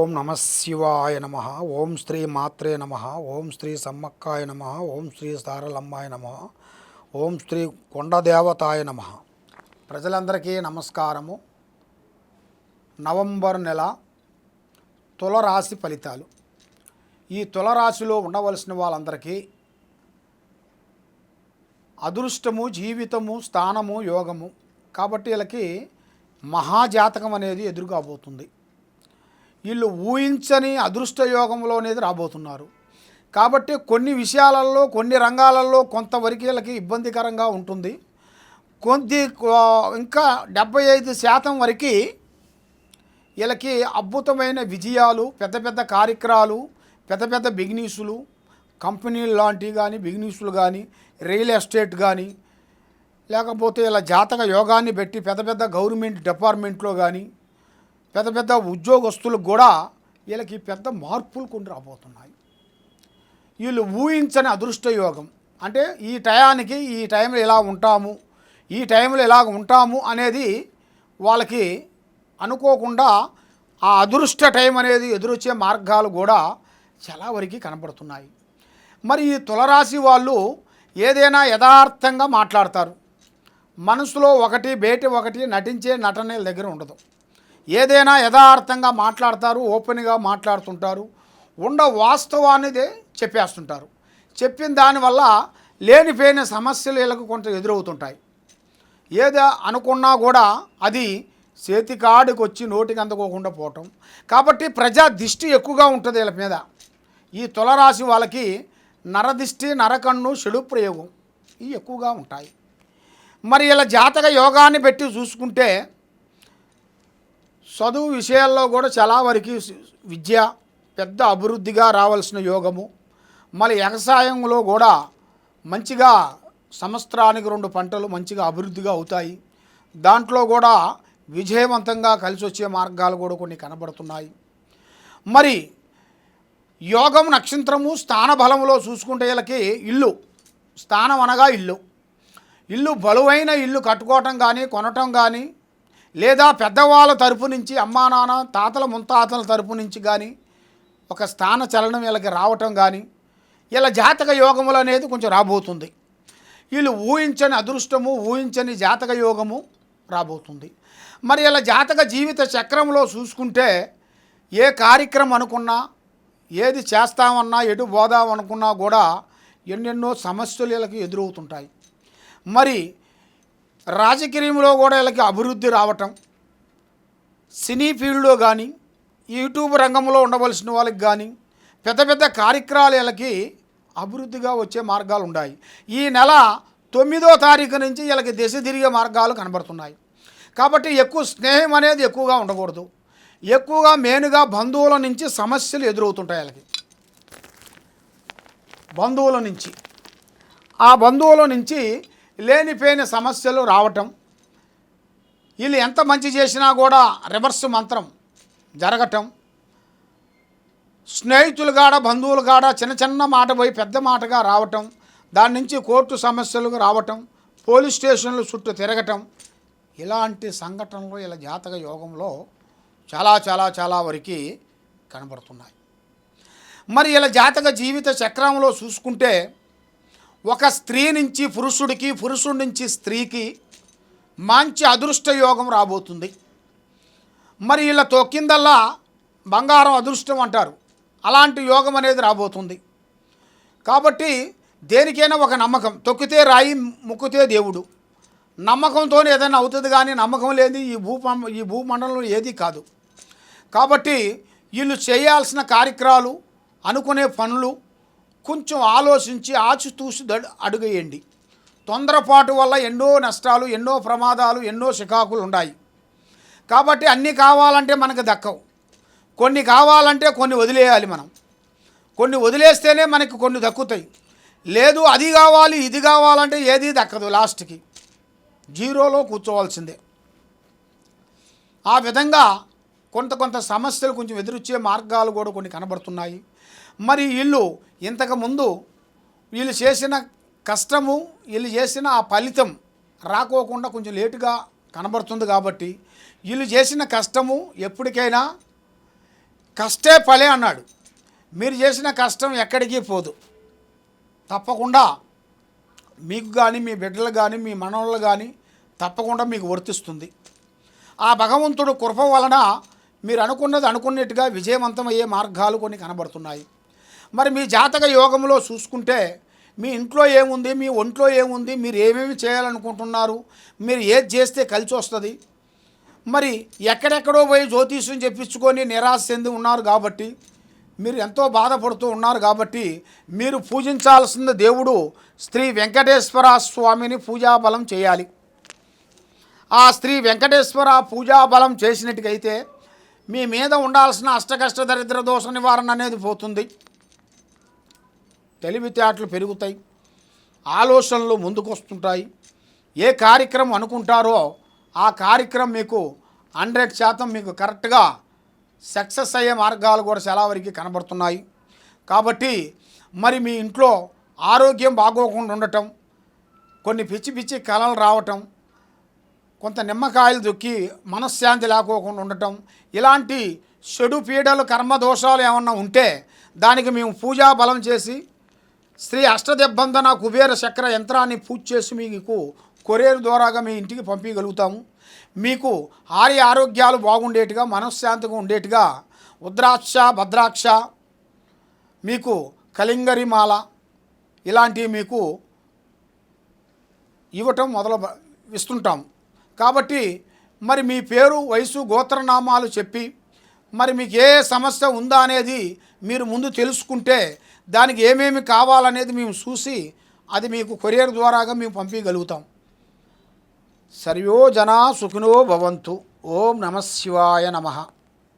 ఓం నమ శివాయ నమ ఓం శ్రీ మాత్రే నమ ఓం శ్రీ సమ్మక్కాయ నమ ఓం శ్రీ సారలమ్మాయ నమ ఓం శ్రీ కొండదేవతాయ నమ. ప్రజలందరికీ నమస్కారము. నవంబర్ నెల తులరాశి ఫలితాలు. ఈ తులరాశిలో ఉండవలసిన వాళ్ళందరికీ అదృష్టము జీవితము స్థానము యోగము. కాబట్టి వీళ్ళకి మహాజాతకం అనేది ఎదురుగాబోతుంది. వీళ్ళు ఊహించని అదృష్ట యోగంలో అనేది రాబోతున్నారు. కాబట్టి కొన్ని విషయాలలో కొన్ని రంగాలలో కొంతవరకు వీళ్ళకి ఇబ్బందికరంగా ఉంటుంది. కొద్ది ఇంకా డెబ్బై ఐదు శాతం వరకు వీళ్ళకి అద్భుతమైన విజయాలు పెద్ద పెద్ద కార్యక్రమాలు పెద్ద పెద్ద బిజినెస్లు కంపెనీలు లాంటివి కానీ బిజినెస్లు కానీ రియల్ ఎస్టేట్ కానీ లేకపోతే ఇలా జాతక యోగాన్ని పెట్టి పెద్ద పెద్ద గవర్నమెంట్ డిపార్ట్మెంట్లో కానీ పెద్ద పెద్ద ఉద్యోగస్తులకు కూడా వీళ్ళకి పెద్ద మార్పులు కొన్ని రాబోతున్నాయి. వీళ్ళు ఊహించని అదృష్ట యోగం. అంటే ఈ టయానికి ఈ టైంలో ఇలా ఉంటాము ఈ టైంలో ఇలాగ ఉంటాము అనేది వాళ్ళకి అనుకోకుండా ఆ అదృష్ట టైం అనేది ఎదురొచ్చే మార్గాలు కూడా చాలా వరకు కనపడుతున్నాయి మరి ఈ తులరాశి వాళ్ళు ఏదైనా యథార్థంగా మాట్లాడతారు. మనసులో ఒకటి బయట ఒకటి నటించే నటనల దగ్గర ఉండదు. ఏదైనా యథార్థంగా మాట్లాడతారు ఓపెన్గా మాట్లాడుతుంటారు ఉండ వాస్తవాన్నిదే చెప్పేస్తుంటారు. చెప్పిన దానివల్ల లేనిపోయిన సమస్యలు వీళ్ళకు కొంత ఎదురవుతుంటాయి. ఏదో అనుకున్నా కూడా అది చేతికాడికి వచ్చి నోటికి అందుకోకుండా పోవటం. కాబట్టి ప్రజా దిష్టి ఎక్కువగా ఉంటుంది వీళ్ళ మీద. ఈ తులరాశి వాళ్ళకి నరదిష్టి నరకన్ను చెడు ప్రయోగం ఇవి ఎక్కువగా ఉంటాయి. మరి ఇలా జాతక యోగాన్ని పెట్టి చూసుకుంటే చదువు విషయాల్లో కూడా చాలా వరకు విద్య పెద్ద అభివృద్ధిగా రావాల్సిన యోగము. మళ్ళీ వ్యవసాయంలో కూడా మంచిగా సంవత్సరానికి రెండు పంటలు మంచిగా అభివృద్ధిగా అవుతాయి. దాంట్లో కూడా విజయవంతంగా కలిసి వచ్చే మార్గాలు కూడా కొన్ని కనబడుతున్నాయి. మరి యోగం నక్షత్రము స్థాన బలములో చూసుకుంటే వీళ్ళకి ఇల్లు స్థానం అనగా ఇల్లు. ఇల్లు బలువైన ఇల్లు కట్టుకోవటం కానీ కొనటం కానీ లేదా పెద్దవాళ్ళ తరపు నుంచి అమ్మా నాన్న తాతల ముంతాతల తరపు నుంచి కానీ ఒక స్థాన చలనం వీళ్ళకి రావటం కానీ ఇలా జాతక యోగములు అనేది కొంచెం రాబోతుంది. వీళ్ళు ఊహించని అదృష్టము ఊహించని జాతక యోగము రాబోతుంది. మరి ఇలా జాతక జీవిత చక్రంలో చూసుకుంటే ఏ కార్యక్రమం అనుకున్నా ఏది చేస్తామన్నా ఎటు పోదామనుకున్నా కూడా ఎన్నెన్నో సమస్యలు వీళ్ళకి ఎదురవుతుంటాయి. మరి రాజకీయంలో కూడా వీళ్ళకి అభివృద్ధి రావటం సినీ ఫీల్డ్లో కానీ యూట్యూబ్ రంగంలో ఉండవలసిన వాళ్ళకి కానీ పెద్ద పెద్ద కార్యక్రమాలు వీళ్ళకి అభివృద్ధిగా వచ్చే మార్గాలు ఉన్నాయి. ఈ నెల తొమ్మిదో తారీఖు నుంచి వీళ్ళకి దిశ తిరిగే మార్గాలు కనబడుతున్నాయి. కాబట్టి ఎక్కువ స్నేహం అనేది ఎక్కువగా ఉండకూడదు. ఎక్కువగా మెయిన్గా బంధువుల నుంచి సమస్యలు ఎదురవుతుంటాయి వీళ్ళకి. బంధువుల నుంచి. ఆ బంధువుల నుంచి లేనిపోయిన సమస్యలు రావటం వీళ్ళు ఎంత మంచి చేసినా కూడా రివర్స్ మంత్రం జరగటం స్నేహితులు కాడ బంధువులు కాడ చిన్న చిన్న మాట పోయి పెద్ద మాటగా రావటం దాని నుంచి కోర్టు సమస్యలు రావటం పోలీస్ స్టేషన్లు చుట్టూ తిరగటం ఇలాంటి సంఘటనలు ఇలా జాతక యోగంలో చాలా చాలా చాలా వరకు కనబడుతున్నాయి. మరి ఇలా జాతక జీవిత చక్రంలో చూసుకుంటే ఒక స్త్రీ నుంచి పురుషుడికి పురుషుడి నుంచి స్త్రీకి మంచి అదృష్ట యోగం రాబోతుంది. మరి ఇలా తొక్కిందల్లా బంగారం అదృష్టం అంటారు. అలాంటి యోగం అనేది రాబోతుంది. కాబట్టి దేనికైనా ఒక నమ్మకం. తొక్కితే రాయి ముక్కితే దేవుడు. నమ్మకంతో ఏదైనా అవుతుంది కానీ నమ్మకం లేని ఈ భూ ఈ భూమండలంలో ఏది కాదు. కాబట్టి వీళ్ళు చేయాల్సిన కార్యక్రమాలు అనుకునే పనులు కొంచెం ఆలోచించి ఆచితూసి దడు అడుగేయండి. తొందరపాటు వల్ల ఎన్నో నష్టాలు ఎన్నో ప్రమాదాలు ఎన్నో చికాకులు ఉన్నాయి కాబట్టి అన్నీ కావాలంటే మనకు దక్కవు. కొన్ని కావాలంటే కొన్ని వదిలేయాలి మనం. కొన్ని వదిలేస్తేనే మనకి కొన్ని దక్కుతాయి. లేదు అది కావాలి ఇది కావాలంటే ఏది దక్కదు లాస్ట్కి. జీరోలో కూర్చోవాల్సిందే. ఆ విధంగా కొంత కొంత సమస్యలు కొంచెం ఎదురొచ్చే మార్గాలు కూడా కొన్ని కనబడుతున్నాయి. మరి వీళ్ళు ఇంతకుముందు వీళ్ళు చేసిన కష్టము వీళ్ళు చేసిన ఆ ఫలితం రాకోకుండా కొంచెం లేటుగా కనబడుతుంది కాబట్టి వీళ్ళు చేసిన కష్టము ఎప్పటికైనా కష్టే ఫలే అన్నాడు. మీరు చేసిన కష్టం ఎక్కడికి పోదు. తప్పకుండా మీకు కానీ మీ బిడ్డలు కానీ మీ మనవాళ్ళు కానీ తప్పకుండా మీకు వర్తిస్తుంది. ఆ భగవంతుడు కృప వలన మీరు అనుకున్నది అనుకున్నట్టుగా విజయవంతమయ్యే మార్గాలు కొన్ని కనబడుతున్నాయి. మరి మీ జాతక యోగంలో చూసుకుంటే మీ ఇంట్లో ఏముంది మీ ఒంట్లో ఏముంది మీరు ఏమేమి చేయాలనుకుంటున్నారు మీరు ఏది చేస్తే కలిసి వస్తుంది? మరి ఎక్కడెక్కడో పోయి జ్యోతిష్యం చెప్పించుకొని నిరాశ చెంది ఉన్నారు కాబట్టి మీరు ఎంతో బాధపడుతూ ఉన్నారు కాబట్టి మీరు పూజించాల్సిన దేవుడు శ్రీ వెంకటేశ్వర స్వామిని పూజాబలం చేయాలి. ఆ శ్రీ వెంకటేశ్వర పూజాబలం చేసినట్టుకైతే మీ మీద ఉండాల్సిన అష్టకష్ట దరిద్ర దోష నివారణ అనేది పోతుంది. తెలివితేటలు పెరుగుతాయి ఆలోచనలు ముందుకొస్తుంటాయి. ఏ కార్యక్రమం అనుకుంటారో ఆ కార్యక్రమం మీకు హండ్రెడ్ శాతం మీకు కరెక్ట్గా సక్సెస్ అయ్యే మార్గాలు కూడా చాలా వరకు కనబడుతున్నాయి. కాబట్టి మరి మీ ఇంట్లో ఆరోగ్యం బాగోకుండా ఉండటం కొన్ని పిచ్చి పిచ్చి కళలు రావటం కొంత నిమ్మకాయలు దొక్కి మనశ్శాంతి లేకోకుండా ఉండటం ఇలాంటి చెడు పీడలు కర్మదోషాలు ఏమన్నా ఉంటే దానికి మేము పూజా బలం చేసి శ్రీ అష్టదిబ్బంధన కుబేర చక్ర యంత్రాన్ని పూజ చేసి మీకు కొరియర్ ద్వారాగా మీ ఇంటికి పంపించగలుగుతాము. మీకు ఆర్య ఆరోగ్యాలు బాగుండేట్టుగా మనశ్శాంతిగా ఉండేట్టుగా ఉద్రాక్ష భద్రాక్ష మీకు కలింగరిమాల ఇలాంటివి మీకు ఇవ్వటం మొదలు ఇస్తుంటాం కాబట్టి మరి మీ పేరు వయసు గోత్రనామాలు చెప్పి మరి మీకు ఏ సమస్య ఉందా అనేది మీరు ముందు తెలుసుకుంటే దానికి ఏమేమి కావాలనేది మేము చూసి అది మీకు కొరియర్ ద్వారాగా మేము పంపించగలుగుతాం. సర్వో జనా సుఖినో భవంతు. ఓం నమ శివాయ నమః.